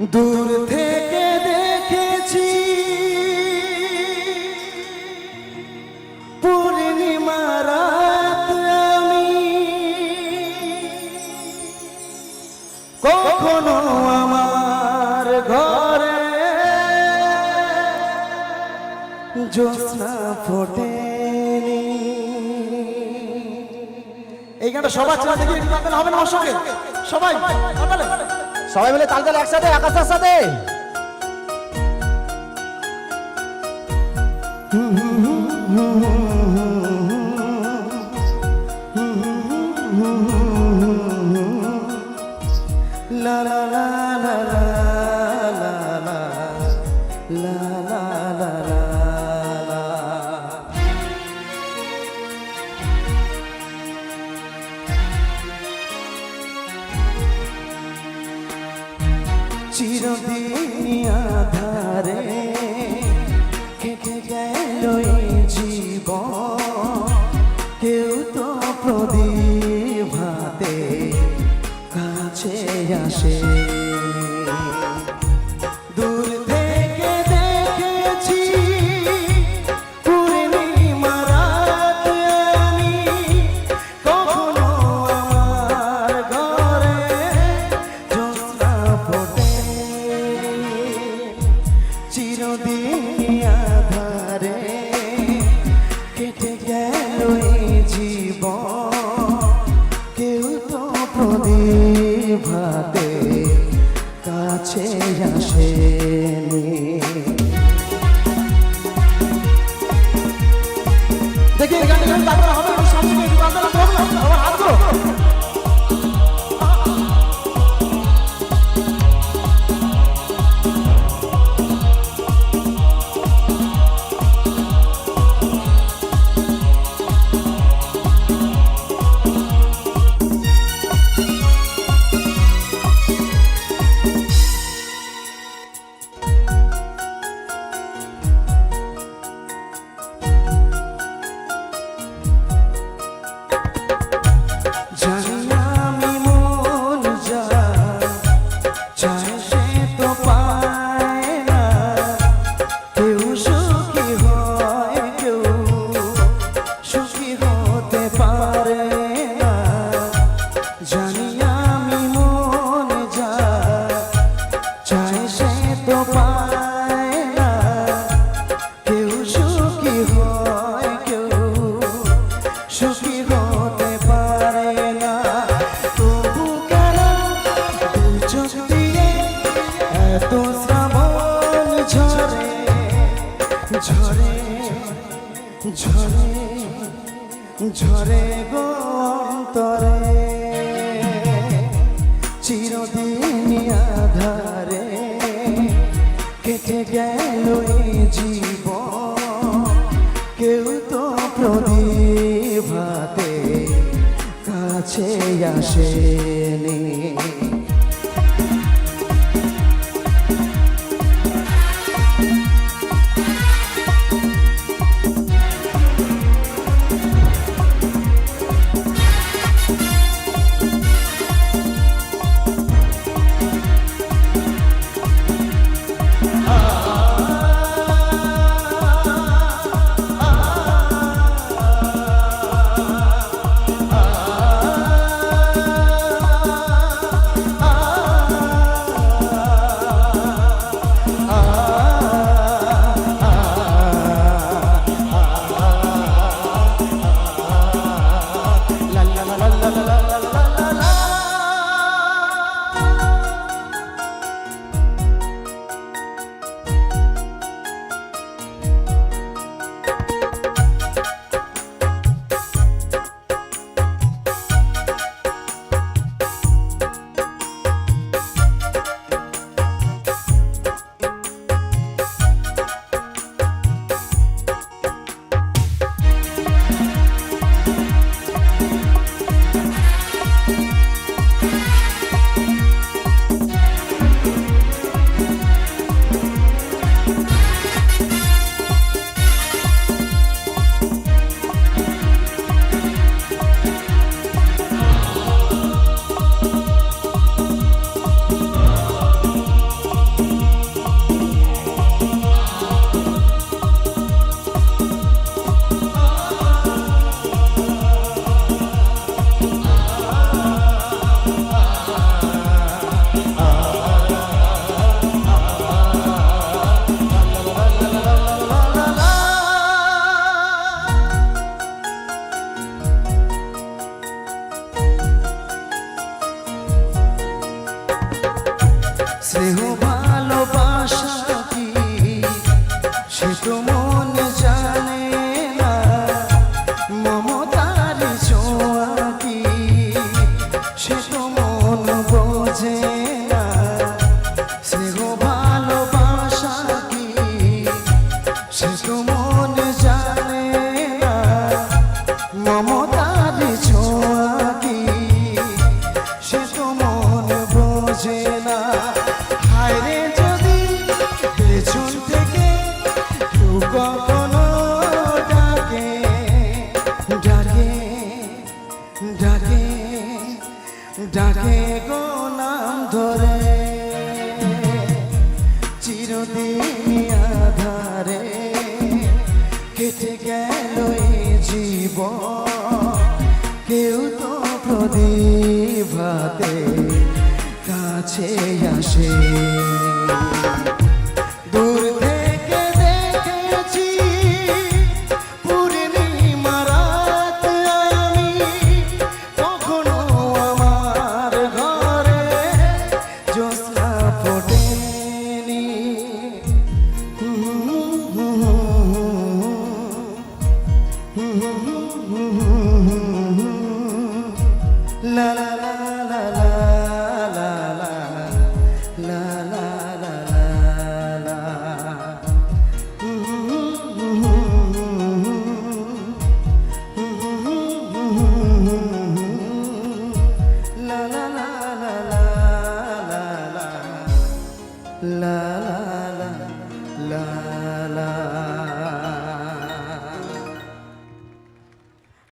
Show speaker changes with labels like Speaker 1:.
Speaker 1: দূর থেকে দেখেছি। পূর্ণিমা আমি। কখনো আমার ঘরে জ্যোৎস্না ফোটেনি। এই গানটা সবার ছেলে দেখি হবে না আমার সঙ্গে সবাই
Speaker 2: সবাই মিলে তাল তাল একসাথে আকাশের সাথে।
Speaker 1: La চিরদিন আধারে কেটে গেল জীবন। কেউ তো প্রদীপ হাতে কাছে আসে। জীব কেউ তো প্রদীভাতে কাছে আসেনি। দেখি হবে। কেউ সুখী হয়, কেউ সুখী হতে পারে না। তবু ঝরে? ঝরে ঝরে ঝরে গো অন্তরে। গেল জীব কেউ তো প্রদীভাতে কাছে আসে। সে তো মন চায়। ডাকে গো নাম ধরে চিরদিন আধারে কেটে গেল জীব কেউ তো প্রদীপ কাছে আসে।